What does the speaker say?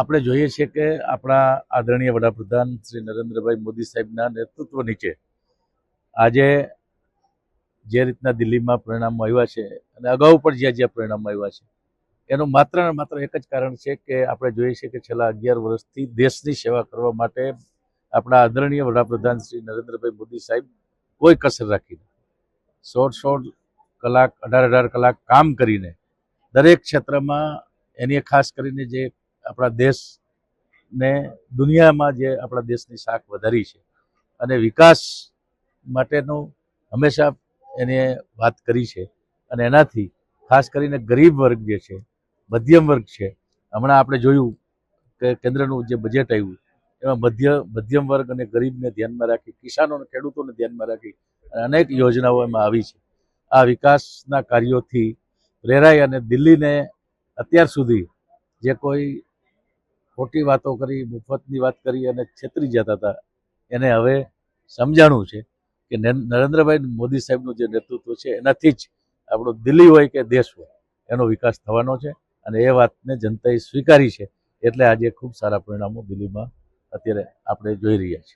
આપણે જોઈએ છીએ કે આપણા આદરણીય વડાપ્રધાન શ્રી નરેન્દ્રભાઈ મોદી સાહેબના નેતૃત્વ નીચે આજે જે રીતના દિલ્હીમાં પરિણામો આવ્યા છે અને અગાઉ પણ જ્યાં જ્યાં પરિણામો આવ્યા છે, એનું માત્ર ને માત્ર એક જ કારણ છે કે આપણે જોઈએ છીએ કે છેલ્લા અગિયાર વર્ષથી દેશની સેવા કરવા માટે આપણા આદરણીય વડાપ્રધાન શ્રી નરેન્દ્રભાઈ મોદી સાહેબ કોઈ કસર રાખીને સોળ સોળ કલાક, અઢાર અઢાર કલાક કામ કરીને દરેક ક્ષેત્રમાં, એની ખાસ કરીને જે આપણા દેશને, દુનિયામાં જે આપણા દેશની શાખ વધારી છે અને વિકાસ માટેનું હંમેશા એને વાત કરી છે અને એનાથી ખાસ કરીને ગરીબ વર્ગ જે છે, મધ્યમ વર્ગ છે, હમણાં આપણે જોયું કે કેન્દ્રનું જે બજેટ આવ્યું, એમાં મધ્ય, મધ્યમ વર્ગ અને ગરીબને ધ્યાનમાં રાખી, કિસાનો અને ખેડૂતોને ધ્યાનમાં રાખી અને અનેક યોજનાઓ એમાં આવી છે. આ વિકાસના કાર્યોથી પ્રેરાઈ અને દિલ્હીને અત્યાર સુધી જે કોઈ ખોટી વાતો કરી, મુફતની વાત કરી અને છેતરી જતા હતા. એને હવે સમજાણું છે કે નરેન્દ્રભાઈ મોદી સાહેબનું જે નેતૃત્વ છે, એનાથી જ આપણું દિલ્હી હોય કે દેશ હોય, એનો વિકાસ થવાનો છે અને એ વાતને જનતાએ સ્વીકારી છે. એટલે આજે ખૂબ સારા પરિણામો દિલ્હીમાં અત્યારે આપણે જોઈ રહ્યા છીએ.